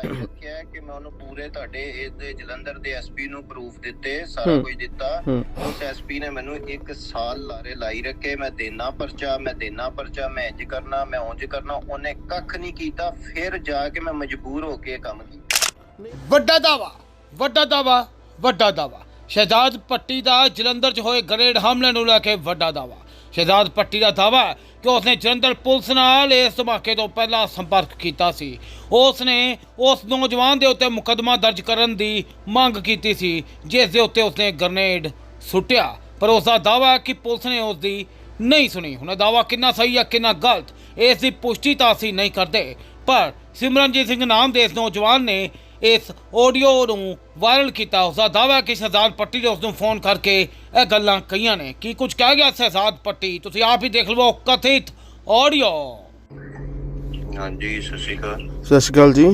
Live ਰੱਖਿਆ ਕਿ ਮੈਂ ਉਹਨੂੰ ਪੂਰੇ ਤੁਹਾਡੇ ਇਹਦੇ ਜਲੰਧਰ ਦੇ ਐਸਪੀ ਨੂੰ ਪ੍ਰੂਫ ਦਿੱਤੇ ਸਾਰਾ। ਕੁਝ ਦਿੱਤਾ। ਉਸ ਐਸਪੀ ਨੇ ਮੈਨੂੰ ਇੱਕ ਸਾਲ ਲਾਰੇ ਲਾਈ ਰੱਖੇ ਮੈਂ ਦੇਣਾ ਪਰਚਾ ਮੈਂ ਦੇਣਾ ਪਰਚਾ ਮੈਂ ਇੰਜ ਕਰਨਾ ਮੈਂ ਉਂਝ ਕਰਨਾ ਉਹਨੇ ਕੱਖ ਨਹੀਂ ਕੀਤਾ ਫਿਰ ਜਾ ਕੇ ਮੈਂ ਮਜਬੂਰ ਹੋ ਕੇ ਕੰਮ ਕੀਤਾ। ਵੱਡਾ ਦਾਵਾ ਵੱਡਾ ਦਾਵਾ ਵੱਡਾ ਦਾਵਾ ਸ਼ਹਿਜ਼ਾਦ ਪੱਟੀ ਦਾ ਜਲੰਧਰ 'ਚ ਹੋਏ ਗ੍ਰੇਡ ਹਮਲੇ ਨੂੰ ਲੈ ਕੇ ਵੱਡਾ ਦਾਵਾ ਸ਼ਹਿਜ਼ਾਦ ਪੱਟੀ ਦਾ ਦਾਵਾ ਹੈ ਕਿ ਉਸਨੇ ਜਲੰਧਰ ਪੁਲਿਸ ਨਾਲ ਇਸ ਧਮਾਕੇ ਤੋਂ ਪਹਿਲਾਂ ਸੰਪਰਕ ਕੀਤਾ ਸੀ। ਉਸਨੇ ਉਸ ਨੌਜਵਾਨ ਦੇ ਉੱਤੇ ਮੁਕੱਦਮਾ ਦਰਜ ਕਰਨ ਦੀ ਮੰਗ ਕੀਤੀ ਸੀ, ਜਿਸ ਦੇ ਉੱਤੇ ਉਸਨੇ ਗ੍ਰਨੇਡ ਸੁੱਟਿਆ। ਪਰ ਉਸ ਦਾ ਦਾਵਾ ਹੈ ਕਿ ਪੁਲਿਸ ਨੇ ਉਸ ਦੀ ਨਹੀਂ ਸੁਣੀ। ਹੁਣ ਇਹ ਦਾਵਾ ਕਿੰਨਾ ਸਹੀ ਹੈ, ਕਿੰਨਾ ਗਲਤ, ਇਸ ਦੀ ਪੁਸ਼ਟੀ ਤਾਂ ਅਸੀਂ ਨਹੀਂ ਕਰਦੇ। ਪਰ ਸਿਮਰਨਜੀਤ ਸਿੰਘ ਨਾਮ ਦੇ ਇਸ ਨੌਜਵਾਨ ਨੇ ਇਸ ਆਡੀਓ ਨੂੰ ਵਾਇਰਲ ਕੀਤਾ ਉਸ ਦਾ ਦਾਅਵਾ ਹੈ ਕਿ ਸ਼ਹਜ਼ਾਦ ਪੱਟੀ ਨੇ ਉਸ ਨੂੰ ਫੋਨ ਕਰਕੇ ਇਹ ਗੱਲਾਂ ਕਹੀਆਂ ਨੇ। ਕੀ ਕੁਝ ਕਹਿ ਗਿਆ ਸ਼ਹਜ਼ਾਦ ਪੱਟੀ? ਤੁਸੀਂ ਆਪ ਹੀ ਦੇਖ ਲਵੋ ਕਥਿਤ ਆਡੀਓ ਹਾਂਜੀ ਸਤਿ ਸ਼੍ਰੀ ਅਕਾਲ। ਸਤਿ ਸ਼੍ਰੀ ਅਕਾਲ ਜੀ।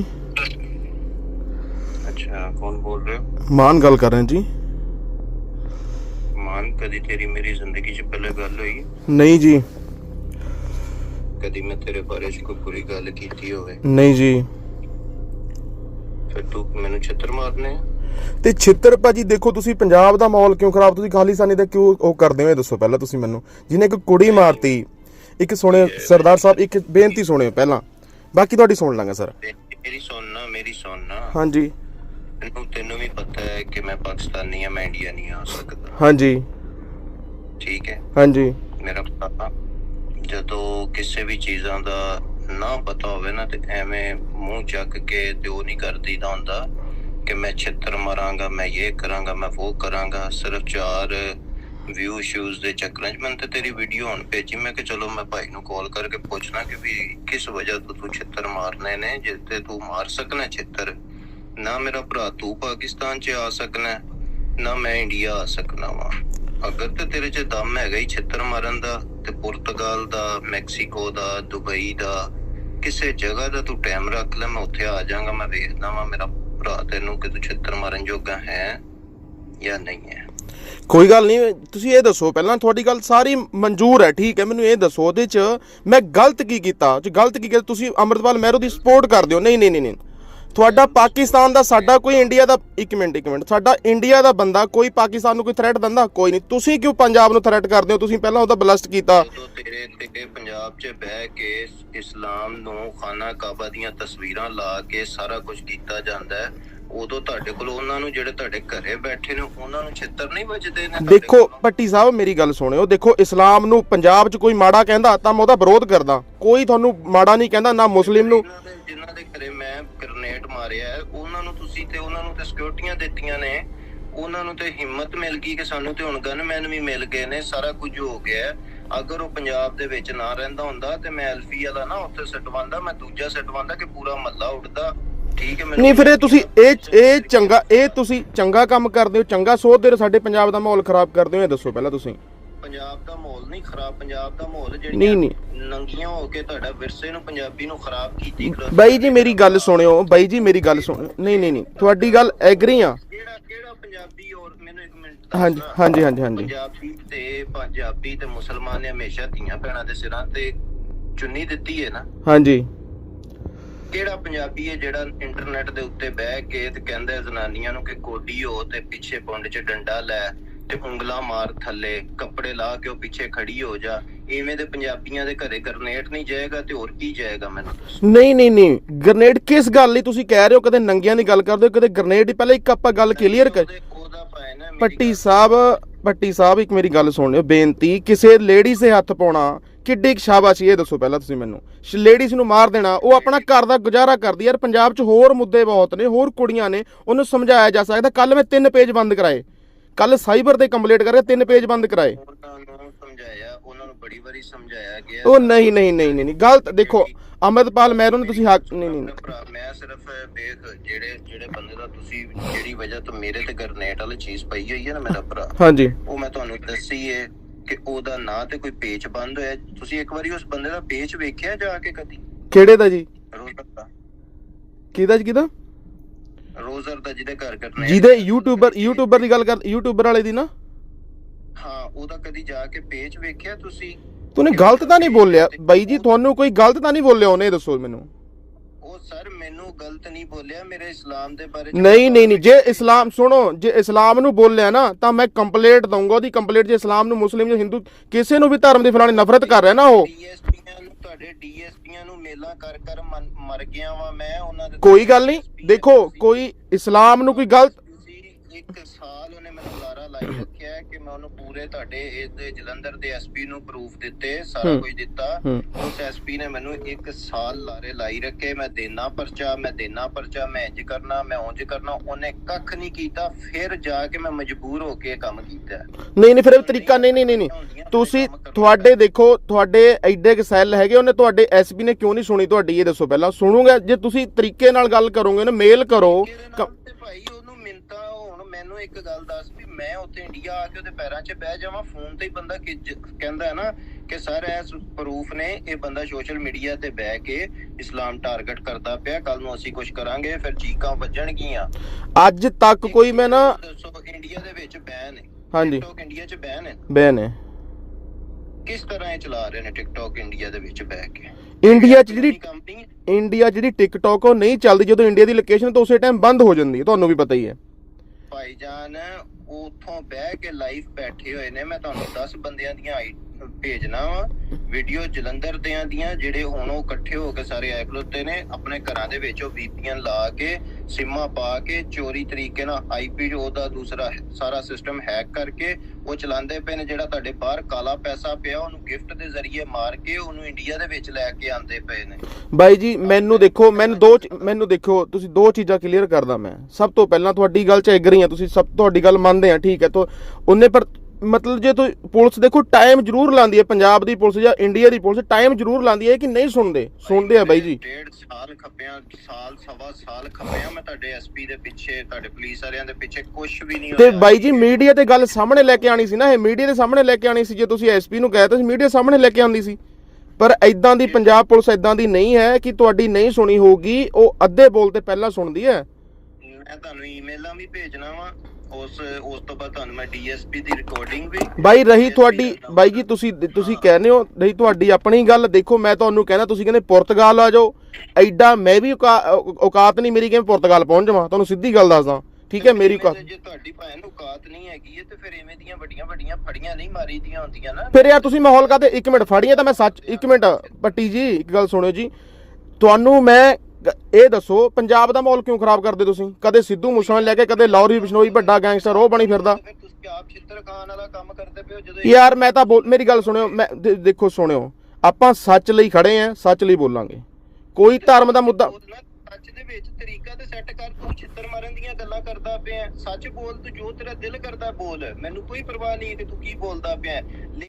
ਅੱਛਾ ਕੌਣ ਬੋਲ ਰਹੇ ਹੋ? ਮਾਨ ਗੱਲ ਕਰ ਰਹੇ ਜੀ। ਮਾਨ ਕਦੀ ਤੇਰੀ ਮੇਰੀ ਜ਼ਿੰਦਗੀ 'ਚ ਪਹਿਲੇ ਗੱਲ ਹੋਈ? ਨਹੀਂ ਜੀ। ਕਦੀ ਮੈਂ ਤੇਰੇ ਬਾਰੇ 'ਚ ਕੋਈ ਬੁਰੀ ਗੱਲ ਕੀਤੀ ਹੋਵੇ? ਨਹੀਂ ਜੀ। ਫਿਰ ਤੂੰ ਮੈਨੂੰ ਛਿੱਤਰ ਮਾਰਨੇ ਆ। ਤੇ ਛਿੱਤਰ ਭਾਜੀ ਦੇਖੋ ਤੁਸੀਂ ਪੰਜਾਬ ਦਾ ਮਾਹੌਲ ਕਿਉਂ ਖਰਾਬ? ਤੁਸੀਂ ਖਾਲਿਸਤਾਨੀ ਦਾ ਕਿਉਂ ਉਹ ਕਰਦੇ ਹੋ? ਇਹ ਦੱਸੋ ਪਹਿਲਾਂ ਤੁਸੀਂ ਮੈਨੂੰ। ਜਿਹਨੇ ਇੱਕ ਕੁੜੀ ਮਾਰਤੀ ਇੱਕ ਸੁਣੇ ਸਰਦਾਰ ਸਾਹਿਬ ਇੱਕ ਬੇਨਤੀ ਸੁਣਿਓ ਪਹਿਲਾਂ। ਬਾਕੀ ਤੁਹਾਡੀ ਸੁਣ ਲਾਂਗਾ ਸਰ। ਮੇਰੀ ਸੁਣਨਾ ਮੇਰੀ ਸੁਣਨਾ ਹਾਂਜੀ। ਤੈਨੂੰ ਤੈਨੂੰ ਵੀ ਪਤਾ ਹੈ ਕਿ ਮੈਂ ਪਾਕਿਸਤਾਨੀ ਆ ਮੈਂ ਇੰਡੀਆ ਨਹੀਂ ਆ ਸਕਦਾ। ਹਾਂਜੀ। ਠੀਕ ਹੈ। ਹਾਂਜੀ। ਮੇਰਾ ਭਰਾ ਜਦੋਂ ਕਿਸੇ ਵੀ ਚੀਜ਼ਾਂ ਦਾ ਨਾ ਪਤਾ ਹੋਵੇ ਨਾ ਤੇ ਐਵੇਂ ਮੂੰਹ ਚੱਕ ਕੇ ਤੇ ਉਹ ਨਹੀਂ ਕਰਦੀ ਦਾ ਹੁੰਦਾ ਕਿ ਮੈਂ ਛਿੱਤਰ ਮਾਰਾਂਗਾ, ਮੈਂ ਇਹ ਕਰਾਂਗਾ, ਮੈਂ ਉਹ ਕਰਾਂਗਾ, ਸਿਰਫ ਚਾਰ ਵਿਊ ਸ਼ੂਜ਼ ਦੇ ਚੱਕਰਾਂ 'ਚ। ਮੈਂ ਤੇ ਤੇਰੀ ਵੀਡੀਓ ਹੁਣ ਭੇਜੀ, ਮੈਂ ਕਿ ਚਲੋ ਮੈਂ ਭਾਈ ਨੂੰ ਕਾਲ ਕਰਕੇ ਪੁੱਛਣਾ ਕਿ ਵੀ ਕਿਸ ਵਜ੍ਹਾ ਤੋਂ ਤੂੰ ਛਿੱਤਰ ਮਾਰਨੇ ਨੇ, ਜਿਸ ਤੇ ਤੂੰ ਮਾਰ ਸਕਣਾ ਛਿੱਤਰ? ਨਾ ਮੇਰਾ ਭਰਾ ਤੂੰ ਪਾਕਿਸਤਾਨ 'ਚ ਆ ਸਕਣਾ ਨਾ ਮੈਂ ਇੰਡੀਆ ਆ ਸਕਣਾ ਵਾ। ਅਗਰ ਤੇ ਤੇਰੇ 'ਚ ਦਮ ਹੈਗਾ ਹੀ ਛਿੱਤਰ ਮਾਰਨ ਦਾ ਤੇ ਪੁਰਤਗਾਲ ਦਾ, ਮੈਕਸੀਕੋ ਦਾ, ਦੁਬਈ ਦਾ, ਕਿਸੇ ਜਗ੍ਹਾ ਦਾ ਤੂੰ ਟਾਈਮ ਰੱਖ ਲੈ, ਮੈਂ ਉੱਥੇ ਆ ਜਾਵਾਂਗਾ, ਮੈਂ ਵੇਖਦਾ ਵਾਂ ਮੇਰਾ ਭਰਾ ਤੈਨੂੰ ਕਿ ਤੂੰ ਛਿੱਤਰ ਮਾਰਨ ਜੋਗਾ ਹੈ ਜਾਂ ਨਹੀਂ ਹੈ। ਕੋਈ ਗੱਲ ਨਹੀਂ, ਤੁਸੀਂ ਇਹ ਦੱਸੋ, ਪਹਿਲਾਂ ਤੁਹਾਡੀ ਗੱਲ ਸਾਰੀ ਮਨਜ਼ੂਰ ਹੈ, ਠੀਕ ਹੈ, ਮੈਨੂੰ ਇਹ ਦੱਸੋ ਉਹਦੇ 'ਚ ਮੈਂ ਗਲਤ ਕੀ ਕੀਤਾ? ਜੇ ਗਲਤ ਕੀ ਕੀਤਾ, ਤੁਸੀਂ ਅੰਮ੍ਰਿਤਪਾਲ ਮਹਿਰੋ ਦੀ ਸਪੋਰਟ ਕਰਦੇ ਹੋ ਨਹੀਂ ਨਹੀਂ ਨਹੀਂ। ਤੁਹਾਡਾ ਪਾਕਿਸਤਾਨ ਦਾ ਸਾਡਾ ਕੋਈ ਇੰਡੀਆ ਦਾ, ਇੱਕ ਮਿੰਟ ਇੱਕ ਮਿੰਟ, ਸਾਡਾ ਇੰਡੀਆ ਦਾ ਬੰਦਾ ਕੋਈ ਪਾਕਿਸਤਾਨ ਨੂੰ ਕੋਈ ਥ੍ਰੈਟ ਦਿੰਦਾ? ਕੋਈ ਨਹੀਂ। ਤੁਸੀਂ ਕਿਉਂ ਪੰਜਾਬ ਨੂੰ ਥ੍ਰੈਟ ਕਰਦੇ ਹੋ? ਤੁਸੀਂ ਪਹਿਲਾਂ ਉਹਦਾ ਬਲਸਟ ਕੀਤਾ। ਜਦੋਂ ਤੇਰੇ ਤੇ ਪੰਜਾਬ 'ਚ ਬਹਿ ਕੇ ਇਸਲਾਮ ਨੂੰ ਖਾਨਾ ਕਾਬਾ ਦੀਆਂ ਤਸਵੀਰਾਂ ਲਾ ਕੇ ਸਾਰਾ ਕੁਝ ਕੀਤਾ ਜਾਂਦਾ ਹੈ ਉਦੋਂ ਤੁਹਾਡੇ ਕੋਲ ਉਹਨਾਂ ਨੂੰ ਜਿਹੜੇ ਤੁਹਾਡੇ ਘਰੇ ਬੈਠੇ ਨੇ ਉਹਨਾਂ ਨੂੰ ਛਿੱਤਰ ਨਹੀਂ ਵੱਜਦੇ ਨੇ ਦੇਖੋ? ਪੱਟੀ ਸਾਹਿਬ ਮੇਰੀ ਗੱਲ ਸੁਣਿਓ। ਦੇਖੋ ਇਸਲਾਮ ਨੂੰ ਪੰਜਾਬ 'ਚ ਕੋਈ ਮਾੜਾ ਕਹਿੰਦਾ ਤਾਂ ਮੈਂ ਉਹਦਾ ਵਿਰੋਧ ਕਰਦਾ। ਕੋਈ ਤੁਹਾਨੂੰ ਮਾੜਾ ਨਹੀਂ ਕਹਿੰਦਾ ਨਾ ਮੁਸਲਿਮ ਨੂੰ। ਜਿਨ੍ਹਾਂ ਦੇ ਦੇ ਘਰੇ ਮੈਂ ਗ੍ਰਨੇਡ ਮਾਰਿਆ ਹੈ, ਉਹਨਾਂ ਨੂੰ ਤੁਸੀਂ ਤੇ ਉਹਨਾਂ ਨੂੰ ਤੇ ਸਿਕਿਉਰਟੀਆਂ ਦਿੱਤੀਆਂ ਨੇ। ਉਹਨਾਂ ਨੂੰ ਤੇ ਹਿੰਮਤ ਮਿਲ ਗਈ ਕਿ ਸਾਨੂੰ ਤੇ ਹੁਣ ਗਨਮੈਨ ਵੀ ਮਿਲ ਗਏ ਨੇ ਸਾਰਾ ਕੁਝ ਹੋ ਗਿਆ। ਅਗਰ ਉਹ ਪੰਜਾਬ ਦੇ ਵਿੱਚ ਨਾ ਰਹਿੰਦਾ ਹੁੰਦਾ ਤੇ ਮੈਂ ਐਲਫੀ ਵਾਲਾ ਨਾ ਉੱਥੇ ਸਟਵਾਉਂਦਾ ਮੈਂ ਦੂਜਾ ਸਟਵਾਉਂਦਾ ਕਿ ਪੂਰਾ ਮੱਲਾ ਉੱਡਦਾ। ਠੀਕ ਹੈ ਮੈਨੂੰ ਨਹੀਂ ਫਿਰ ਇਹ ਤੁਸੀਂ ਇਹ ਇਹ ਚੰਗਾ ਇਹ ਤੁਸੀਂ ਚੰਗਾ ਕੰਮ ਕਰਦੇ ਹੋ ਚੰਗਾ ਸੋਚਦੇ ਹੋ ਸਾਡੇ ਪੰਜਾਬ ਦਾ ਮਾਹੌਲ ਖਰਾਬ ਕਰਦੇ ਹੋ ਇਹ ਦੱਸੋ ਪਹਿਲਾਂ ਤੁਸੀਂ। ਪੰਜਾਬ ਦਾ ਮਾਹੌਲ ਨਹੀਂ ਖਰਾਬ ਪੰਜਾਬ ਦਾ ਮਾਹੌਲ ਨਹੀਂ, ਜਿਹੜੀਆਂ ਨਹੀਂ। ਨੰਗੀਆਂ ਹੋ ਕੇ ਤੁਹਾਡਾ ਵਿਰਸੇ ਨੂੰ ਪੰਜਾਬੀ ਨੂੰ ਖਰਾਬ ਕੀਤੀ ਬਾਈ ਜੀ ਮੇਰੀ ਗੱਲ ਸੁਣਿਓ ਬਾਈ ਜੀ ਮੇਰੀ ਗੱਲ ਸੁਣਿਓ। ਨਹੀਂ ਨਹੀਂ ਨਹੀਂ ਤੁਹਾਡੀ ਗੱਲ ਐਗਰੀ ਆ। ਕਿਹੜਾ ਕਿਹੜਾ ਪੰਜਾਬੀ ਔਰ ਮੈਨੂੰ ਇੱਕ ਮਿੰਟ ਹਾਂਜੀ। ਹਾਂਜੀ ਹਾਂਜੀ ਹਾਂਜੀ। ਪੰਜਾਬੀ ਤੇ ਪੰਜਾਬੀ ਤੇ ਮੁਸਲਮਾਨ ਨੇ ਹਮੇਸ਼ਾ ਧੀਆਂ ਭੈਣਾਂ ਦੇ ਸਿਰਾਂ ਤੇ ਚੁੰਨੀ ਦਿੱਤੀ ਹੈ ਨਾ। ਹਾਂਜੀ। ਕਿਹੜਾ ਪੰਜਾਬੀ ਹੈ ਜਿਹੜਾ ਇੰਟਰਨੈਟ ਦੇ ਉੱਤੇ ਬਹਿ ਕੇ ਤੇ ਕਹਿੰਦਾ ਜ਼ਨਾਨੀਆਂ ਨੂੰ ਕਿ ਕੋਡੀ ਹੋ ਤੇ ਪਿੱਛੇ ਪੁੰਡ 'ਚ ਡੰਡਾ ਲੈ ਤੇ ਉਂਗਲਾਂ ਮਾਰ ਥੱਲੇ ਕੱਪੜੇ ਲਾ ਕੇ ਉਹ ਪਿੱਛੇ ਖੜੀ ਹੋ ਜਾ। ਇਵੇਂ ਦੇ ਪੰਜਾਬੀਆਂ ਦੇ ਘਰੇ ਗਰਨੇਟ ਨਹੀਂ ਜਾਏਗਾ ਤੇ ਹੋਰ ਕੀ ਜਾਏਗਾ ਮੈਨੂੰ ਦੱਸੋ? ਨਹੀਂ ਨਹੀਂ ਨਹੀਂ। ਗ੍ਰਨੇਡ ਕਿਸ ਗੱਲ ਲਈ ਤੁਸੀਂ ਕਹਿ ਰਹੇ ਹੋ? ਕਦੇ ਨੰਗਿਆਂ ਦੀ ਗੱਲ ਕਰਦੇ ਹੋ ਕਦੇ ਗ੍ਰਨੇਡ ਦੀ ਪਹਿਲਾਂ ਇੱਕ ਆਪਾਂ ਗੱਲ ਕਲੀਅਰ ਕਰ ਪੱਟੀ ਸਾਹਿਬ ਪੱਟੀ ਸਾਹਿਬ ਇੱਕ ਮੇਰੀ ਗੱਲ ਸੁਣ ਲਿਓ ਬੇਨਤੀ ਕਿਸੇ ਲੇਡੀਜ਼ ਦੇ ਹੱਥ ਪਾਉਣਾ ਕਿੱਡੀ ਸ਼ਾਬਾਸ਼ੀ ਇਹ ਦੱਸੋ ਪਹਿਲਾਂ ਤੁਸੀਂ ਮੈਨੂੰ। ਲੇਡੀਜ਼ ਨੂੰ ਮਾਰ ਦੇਣਾ ਉਹ ਆਪਣਾ ਘਰ ਦਾ ਗੁਜ਼ਾਰਾ ਕਰਦੀ ਯਾਰ ਪੰਜਾਬ 'ਚ ਹੋਰ ਮੁੱਦੇ ਬਹੁਤ ਨੇ ਹੋਰ ਕੁੜੀਆਂ ਨੇ ਉਹਨੂੰ ਸਮਝਾਇਆ ਜਾ ਸਕਦਾ ਕੱਲ ਮੈਂ ਤਿੰਨ ਪੇਜ ਬੰਦ ਕਰਾਏ। ਕੱਲ ਸਾਈਬਰ ਤੇ ਕੰਪਲੀਟ ਕਰਕੇ ਤਿੰਨ ਪੇਜ ਬੰਦ ਕਰਾਏ। ਉਹਨਾਂ ਨੂੰ ਸਮਝਾਇਆ ਉਹਨਾਂ ਨੂੰ ਬੜੀ ਵਾਰੀ ਸਮਝਾਇਆ ਗਿਆ। ਉਹ ਨਹੀਂ ਨਹੀਂ ਨਹੀਂ ਨਹੀਂ, ਗਲਤ ਦੇਖੋ ਅਮਰਪਾਲ ਮਹਿਰੋ ਨੇ ਤੁਸੀਂ ਹੱਕ ਨਹੀਂ ਨਹੀਂ। ਭਰਾ ਮੈਂ ਸਿਰਫ ਵੇਖ ਜਿਹੜੇ ਜਿਹੜੇ ਬੰਦੇ ਦਾ ਤੁਸੀਂ ਜਿਹੜੀ ਵਜ੍ਹਾ ਤੋਂ ਮੇਰੇ ਤੇ ਗਰਨੇਟ ਵਾਲੀ ਚੀਜ਼ ਪਈ ਹੋਈ ਹੈ ਨਾ ਮੇਰਾ ਭਰਾ ਹਾਂਜੀ। ਉਹ ਮੈਂ ਤੁਹਾਨੂੰ ਦੱਸੀ ਏ ਕਿ ਉਹਦਾ ਨਾਂ ਤੇ ਕੋਈ ਪੇਜ ਬੰਦ ਹੋਇਆ। ਤੁਸੀਂ ਇੱਕ ਵਾਰੀ ਉਸ ਬੰਦੇ ਦਾ ਪੇਜ ਵੇਖਿਆ ਜਾ ਕੇ ਕਦੀ? ਕਿਹੜੇ ਦਾ ਜੀ? ਰੋਜ਼ਰ ਦਾ। ਕਿਹਦਾ ਜੀ ਕਿਹਦਾ? ਰੋਜ਼ਰ ਦਾ ਜਿਹਦੇ ਘਰ ਕਰਨੇ ਜਿਹਦੇ ਯੂਟਿਊਬਰ ਯੂਟਿਊਬਰ ਦੀ ਗੱਲ ਕਰ ਯੂਟਿਊਬਰ ਵਾਲੇ ਦੀ ਨਾ? ਹਾਂ ਉਹਦਾ ਕਦੀ ਜਾ ਕੇ ਪੇਜ ਵੇਖਿਆ ਤੁਸੀਂ? ਤੂਨੇ ਗਲਤ ਤਾਂ ਨਹੀਂ ਬੋਲਿਆ ਬਾਈ ਜੀ ਤੁਹਾਨੂੰ ਕੋਈ ਗਲਤ ਤਾਂ ਨਹੀਂ ਬੋਲਿਆ ਉਹਨੇ ਦੱਸੋ ਮੈਨੂੰ ਉਹ ਸਰ ਮੈਨੂੰ ਗਲਤ ਨਹੀਂ ਬੋਲਿਆ ਮੇਰੇ ਇਸਲਾਮ ਦੇ ਬਾਰੇ ਨਹੀਂ ਨਹੀਂ ਨਹੀਂ ਜੇ ਇਸਲਾਮ ਸੁਣੋ ਜੇ ਇਸਲਾਮ ਨੂੰ ਬੋਲਿਆ ਨਾ ਤਾਂ ਮੈਂ ਕੰਪਲੇਂਟ ਦਊਂਗਾ ਉਹਦੀ ਕੰਪਲੇਂਟ ਜੇ ਇਸਲਾਮ ਨੂੰ ਮੁਸਲਿਮ ਜਾਂ ਹਿੰਦੂ ਕਿਸੇ ਨੂੰ ਵੀ ਧਰਮ ਦੀ ਫਲਾਣੀ ਨਫ਼ਰਤ ਕਰ ਰਿਹਾ ਨਾ ਉਹ ਡੀਐਸਪੀਆਂ ਨੂੰ ਤੁਹਾਡੇ ਡੀਐਸਪੀਆਂ ਨੂੰ ਮੇਲਾ ਕਰ ਕਰ ਮਨ- ਮਰ ਗਿਆ ਵਾਂ ਮੈਂ ਉਹਨਾਂ ਦੇ ਕੋਈ ਗੱਲ ਨਹੀਂ ਦੇਖੋ ਕੋਈ ਇਸਲਾਮ ਨੂੰ ਕੋਈ ਗਲਤ ਇੱਕ ਲਾਈ ਰੱਖਿਆ ਕਿ ਮੈਂ ਉਹਨੂੰ ਪੂਰੇ ਤੁਹਾਡੇ ਇਹਦੇ ਜਲੰਧਰ ਦੇ ਐਸਪੀ ਨੂੰ ਪ੍ਰੂਫ ਦਿੱਤੇ ਸਾਰਾ। ਕੁਝ ਦਿੱਤਾ। ਉਸ ਐਸਪੀ ਨੇ ਮੈਨੂੰ ਇੱਕ ਸਾਲ ਲਾਰੇ ਲਾਈ ਰੱਖੇ ਮੈਂ ਦੇਣਾ ਪਰਚਾ ਮੈਂ ਦੇਣਾ ਪਰਚਾ ਮੈਂ ਇੰਜ ਕਰਨਾ ਮੈਂ ਉਂਝ ਕਰਨਾ ਉਹਨੇ ਕੱਖ ਨਹੀਂ ਕੀਤਾ ਫਿਰ ਜਾ ਕੇ ਮੈਂ ਮਜਬੂਰ ਹੋ ਕੇ ਕੰਮ ਕੀਤਾ। ਨਹੀਂ ਨਹੀਂ ਫਿਰ ਤਰੀਕਾ ਨਹੀਂ ਨਹੀਂ ਨਹੀਂ ਤੁਸੀਂ ਤੁਹਾਡੇ ਦੇਖੋ ਤੁਹਾਡੇ ਐਡੇ ਕ ਸੈੱਲ ਹੈਗੇ ਉਹਨੇ ਤੁਹਾਡੇ ਐਸਪੀ ਨੇ ਕਿਉਂ ਨਹੀਂ ਸੁਣੀ ਤੁਹਾਡੀ ਇਹ ਦੱਸੋ ਪਹਿਲਾਂ। ਸੁਣੂਗਾ ਜੇ ਤੁਸੀਂ ਤਰੀਕੇ ਨਾਲ ਗੱਲ ਕਰੋਗੇ ਨਾ ਮੇਲ ਕਰੋ ਭਾਈ ਮੈਨੂੰ ਇੱਕ ਗੱਲ ਦੱਸ ਵੀ ਮੈਂ ਉੱਥੇ ਇੰਡੀਆ ਆ ਕੇ ਉਹਦੇ ਪੈਰਾਂ 'ਚ ਬਹਿ ਜਾਵਾਂ ਫੋਨ ਤੇ ਹੀ ਬੰਦਾ ਕਹਿੰਦਾ ਹੈ ਨਾ ਕਿ ਸਰ ਐਸ ਪ੍ਰੂਫ ਨੇ ਇਹ ਬੰਦਾ ਸੋਸ਼ਲ ਮੀਡੀਆ ਤੇ ਬਹਿ ਕੇ ਇਸਲਾਮ ਟਾਰਗੇਟ ਕਰਦਾ ਪਿਆ ਕੱਲ ਨੂੰ ਅਸੀਂ ਕੁਝ ਕਰਾਂਗੇ ਫਿਰ ਚੀਕਾਂ ਵੱਜਣਗੀਆਂ। ਅੱਜ ਤੱਕ ਕੋਈ ਮੈਂ ਨਾ ਦੱਸੋ ਇੰਡੀਆ ਦੇ ਵਿੱਚ ਬੈਨ ਹੈ ਹਾਂਜੀ। ਟਿਕਟੋਕ ਇੰਡੀਆ 'ਚ ਬੈਨ ਹੈ ਬੈਨ ਹੈ ਕਿਸ ਤਰ੍ਹਾਂ ਇਹ ਚਲਾ ਰਹੇ ਨੇ ਟਿਕਟੋਕ ਇੰਡੀਆ ਦੇ ਵਿੱਚ ਬਹਿ ਕੇ? ਇੰਡੀਆ 'ਚ ਜਿਹੜੀ ਕੰਪਨੀ ਇੰਡੀਆ ਜਿਹੜੀ ਟਿਕਟੌਕ ਉਹ ਨਹੀਂ ਚੱਲਦੀ ਜਦੋਂ ਇੰਡੀਆ ਦੀ ਲੋਕੇਸ਼ਨ ਤਾਂ ਉਸੇ ਟਾਈਮ ਬੰਦ ਹੋ ਜਾਂਦੀ ਹੈ ਤੁਹਾਨੂੰ ਵੀ ਪਤਾ ਹੀ ਹੈ। ਭਾਈਜਾਨ ਉਥੋਂ ਬਹਿ ਕੇ ਲਾਈਵ ਬੈਠੇ ਹੋਏ ਨੇ। ਮੈਂ ਤੁਹਾਨੂੰ 10 ਬੰਦਿਆਂ ਦੀਆਂ ਆਈ ਭੇਜਣਾ ਵਾ। ਵੀਡੀਓ ਜਲੰਧਰ ਦਿਆਂ ਦੀਆਂ ਜਿਹੜੇ ਹੁਣ ਉਹ ਇਕੱਠੇ ਹੋ ਕੇ ਸਾਰੇ ਆਏ ਖਲੋਤੇ ਨੇ, ਆਪਣੇ ਘਰਾਂ ਦੇ ਵਿੱਚ ਉਹ VPN ਲਾ ਕੇ, ਸਿਮਾਂ ਪਾ ਕੇ, ਚੋਰੀ ਤਰੀਕੇ ਨਾਲ ਆਈਪੀ ਉਹਦਾ ਦੂਸਰਾ ਸਾਰਾ ਸਿਸਟਮ ਹੈਕ ਕਰਕੇ ਉਹ ਚਲਾਉਂਦੇ ਪਏ ਨੇ, ਜਿਹੜਾ ਤੁਹਾਡੇ ਬਾਹਰ ਕਾਲਾ ਪੈਸਾ ਪਿਆ, ਉਹਨੂੰ ਗਿਫਟ ਦੇ ਜ਼ਰੀਏ ਮਾਰ ਕੇ ਉਹਨੂੰ ਇੰਡੀਆ ਦੇ ਵਿੱਚ ਲੈ ਕੇ ਆਂਦੇ ਪਏ ਨੇ। ਬਾਈ ਜੀ, ਮੈਨੂੰ ਦੇਖੋ, ਮੈਨੂੰ ਦੋ ਮੈਨੂੰ ਦੇਖੋ, ਤੁਸੀਂ ਦੋ ਚੀਜ਼ਾਂ ਕਲੀਅਰ ਕਰਦਾ ਮੈਂ। ਸਭ ਤੋਂ ਪਹਿਲਾਂ ਤੁਹਾਡੀ ਗੱਲ 'ਚ ਐਗਰੀ ਆ, ਤੁਸੀਂ ਸਭ, ਤੁਹਾਡੀ ਗੱਲ ਮੰਨਦੇ ਆ, ਠੀਕ ਹੈ, ਤੋਂ, ਉਹਨੇ ਪਰ ਮਤਲਬ ਜੇ ਤੁਸੀਂ ਪੁਲਿਸ ਦੇਖੋ ਟਾਈਮ ਜ਼ਰੂਰ ਲਾਂਦੀ ਹੈ ਪੰਜਾਬ ਦੀ ਪੁਲਿਸ ਜਾਂ ਇੰਡੀਆ ਦੀ ਪੁਲਿਸ ਟਾਈਮ ਜ਼ਰੂਰ ਲਾਂਦੀ ਹੈ ਕਿ ਨਹੀਂ ਸੁਣਦੇ। ਸੁਣਦੇ ਆ ਬਾਈ ਜੀ। ਡੇਢ ਸਾਲ ਖੱਪਿਆ ਸਾਲ ਸਵਾ ਸਾਲ ਖੱਪਿਆ ਮੈਂ ਤੁਹਾਡੇ ਐਸਪੀ ਦੇ ਪਿੱਛੇ ਤੁਹਾਡੇ ਪੁਲਿਸ ਵਾਲਿਆਂ ਦੇ ਪਿੱਛੇ ਕੁਝ ਵੀ ਨਹੀਂ ਤੇ ਬਾਈ ਜੀ ਮੀਡੀਆ ਤੇ ਗੱਲ ਸਾਹਮਣੇ ਲੈ ਕੇ ਆਣੀ ਸੀ ਨਾ ਇਹ ਮੀਡੀਆ ਦੇ ਸਾਹਮਣੇ ਲੈ ਕੇ ਆਣੀ ਸੀ ਜੇ ਤੁਸੀਂ ਐਸਪੀ ਨੂੰ ਕਹਿ ਤਾ ਸੀ ਮੀਡੀਆ ਸਾਹਮਣੇ ਲੈ ਕੇ ਆਉਂਦੀ ਸੀ। ਪਰ ਐਦਾਂ ਦੀ ਪੰਜਾਬ ਪੁਲਿਸ ਐਦਾਂ ਦੀ ਨਹੀਂ ਹੈ ਕਿ ਤੁਹਾਡੀ ਨਹੀਂ ਸੁਣੀ ਹੋਊਗੀ ਉਹ ਅੱਧੇ ਬੋਲ ਤੇ ਪਹਿਲਾਂ ਸੁਣਦੀ ਹੈ। ਮੈਂ ਤੁਹਾਨੂੰ ਈਮੇਲਾਂ ਵੀ ਭੇਜਣਾ ਵਾ। ਉਸ ਉਸ ਤੋਂ ਬਾਅਦ ਤੁਹਾਨੂੰ ਮੈਂ ਡੀਐਸਪੀ ਦੀ ਰਿਕਾਰਡਿੰਗ ਵੀ ਬਾਈ ਰਹੀ ਤੁਹਾਡੀ ਬਾਈ ਜੀ ਤੁਸੀਂ ਤੁਸੀਂ ਕਹਿੰਦੇ ਹੋ ਰਹੀ ਤੁਹਾਡੀ ਆਪਣੀ ਗੱਲ। ਦੇਖੋ ਮੈਂ ਤੁਹਾਨੂੰ ਕਹਿੰਦਾ ਤੁਸੀਂ ਕਹਿੰਦੇ ਪੁਰਤਗਾਲ ਆ ਜਾਓ। ਐਡਾ ਮੈਂ ਵੀ ਔਕਾਤ ਨਹੀਂ ਮੇਰੀ ਕਿ ਪੁਰਤਗਾਲ ਪਹੁੰਚ ਜਾਵਾਂ। ਤੁਹਾਨੂੰ ਸਿੱਧੀ ਗੱਲ ਦੱਸਦਾ। ਠੀਕ ਹੈ ਮੇਰੀ ਔਕਾਤ ਜੇ ਤੁਹਾਡੀ ਭੈਣ ਔਕਾਤ ਨਹੀਂ ਹੈਗੀ ਤੇ ਫਿਰ ਐਵੇਂ ਦੀਆਂ ਵੱਡੀਆਂ ਵੱਡੀਆਂ ਫੜੀਆਂ ਨਹੀਂ ਮਾਰੀਦੀਆਂ ਹੁੰਦੀਆਂ ਨਾ। ਫਿਰ ਯਾਰ ਤੁਸੀਂ ਮਾਹੌਲ ਕਾਤੇ ਇੱਕ ਮਿੰਟ ਫੜੀਆਂ ਤਾਂ ਮੈਂ ਸੱਚ ਇੱਕ ਮਿੰਟ। ਪੱਟੀ ਜੀ ਇੱਕ ਗੱਲ ਸੁਣਿਓ ਜੀ। ਤੁਹਾਨੂੰ ਮੈਂ ਇਹ ਦੱਸੋ ਪੰਜਾਬ ਦਾ ਮਾਹੌਲ ਕਿਉਂ ਖਰਾਬ ਕਰਦੇ ਤੁਸੀਂ? ਕਦੇ ਸਿੱਧੂ ਮੂਸੇਵਾਲੇ ਲੈ ਕੇ ਕਦੇ ਲੌਰੀ ਬਿਸ਼ਨੋਈ ਵੱਡਾ ਗੈਂਗਸਟਰ ਉਹ ਬਣੀ ਫਿਰਦਾ। ਫਿਰ ਤੁਸੀਂ ਆਪ ਛਿੱਤਰ ਖਾਨ ਵਾਲਾ ਕੰਮ ਕਰਦੇ ਪਏ ਹੋ ਜਦੋਂ ਯਾਰ ਮੈਂ ਤਾਂ ਬੋਲ ਮੇਰੀ ਗੱਲ ਸੁਣਿਓ ਮੈਂ ਦੇਖੋ ਸੁਣਿਓ। ਆਪਾਂ ਸੱਚ ਲਈ ਖੜੇ ਆਂ ਸੱਚ ਲਈ ਬੋਲਾਂਗੇ। ਕੋਈ ਧਰਮ ਦਾ ਮੁੱਦਾ ਸੱਚ ਦੇ ਵਿੱਚ ਤਰੀਕਾ ਤੇ ਸੈੱਟ ਕਰ ਤੂੰ ਛਿੱਤਰ ਮਾਰਨ ਦੀਆਂ ਗੱਲਾਂ ਕਰਦਾ ਪਿਆ ਸੱਚ ਬੋਲ ਤੂੰ ਜੋ ਤੇਰਾ ਦਿਲ ਕਰਦਾ ਬੋਲ। ਮੈਨੂੰ ਕੋਈ ਪਰਵਾਹ ਨਹੀਂ ਕਿ ਤੂੰ ਕੀ ਬੋਲਦਾ ਪਿਆ